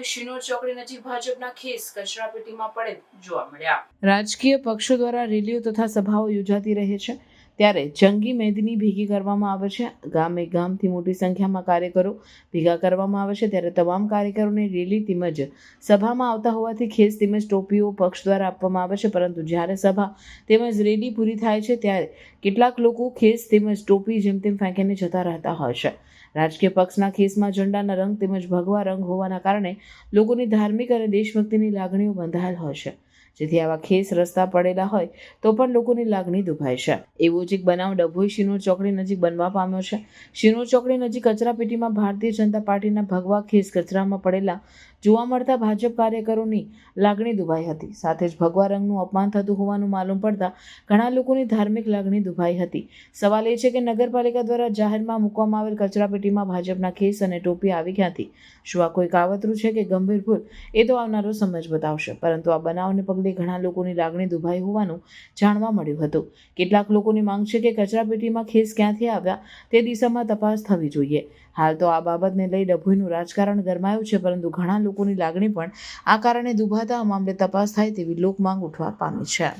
ડભોઈ શિનોર ચોકડી નજીક ભાજપના ખેસ કચરાપેટીમાં પડેલ જોવા મળ્યા. રાજકીય પક્ષો દ્વારા રેલીઓ તથા સભાઓ યોજાતી રહે છે. ત્યારે જંગી મેદની ભેગી કરવામાં આવે છે. ગામે ગામથી મોટી સંખ્યામાં કાર્યકરો ભેગા કરવામાં આવે છે. ત્યારે તમામ કાર્યકરોને રેલી તેમજ સભામાં આવતા હોવાથી ખેસ તેમજ ટોપીઓ પક્ષ દ્વારા આપવામાં આવે છે. પરંતુ જ્યારે સભા તેમજ રેલી પૂરી થાય છે, ત્યારે કેટલાક લોકો ખેસ તેમજ ટોપી જેમ તેમ ફેંકીને જતા રહેતા હોય છે. રાજકીય પક્ષના ખેસમાં ઝંડાના રંગ તેમજ ભગવા રંગ હોવાના કારણે લોકોની ધાર્મિક અને દેશભક્તિની લાગણીઓ બંધાયેલ હોય છે. જેથી આવા ખેસ રસ્તા પડેલા હોય તો પણ લોકોની લાગણી દુભાય છે. એવો જ એક બનાવ ડભોઈ શિનોર ચોકડી નજીક બનવા પામ્યો છે. શિનોર ચોકડી નજીક કચરાપેટીમાં ભારતીય જનતા પાર્ટીના ભગવા ખેસ કચરામાં પડેલા જોવા મળતા ભાજપ કાર્યકરોની લાગણી દુભાઈ હતી. સાથે જ ભગવા રંગનું અપમાન થતું હોવાનું માલુમ પડતા ઘણા લોકોની ધાર્મિક લાગણી દુભાઈ હતી. સવાલ એ છે કે નગરપાલિકા દ્વારા જાહેરમાં મૂકવામાં આવેલ કચરાપેટીમાં ભાજપના ખેસ અને ટોપી આવી ક્યાંથી? શું આ કોઈ કાવતરું છે કે ગંભીર ભૂલ? એ તો આવનારો સમજ બતાવશે. પરંતુ આ બનાવને પગલે ઘણા લોકોની લાગણી દુભાઈ હોવાનું જાણવા મળ્યું હતું. કેટલાક લોકોની માંગ છે કે કચરાપેટીમાં ખેસ ક્યાંથી આવ્યા તે દિશામાં તપાસ થવી જોઈએ. હાલ તો આ બાબતને લઈ ડભોઈનું રાજકારણ ગરમાયું છે, પરંતુ ઘણા લોકોની લાગણી પણ આ કારણે દુભાતા મામલે તપાસ થાય તેવી લોકમાંગ ઉઠવા પામી છે.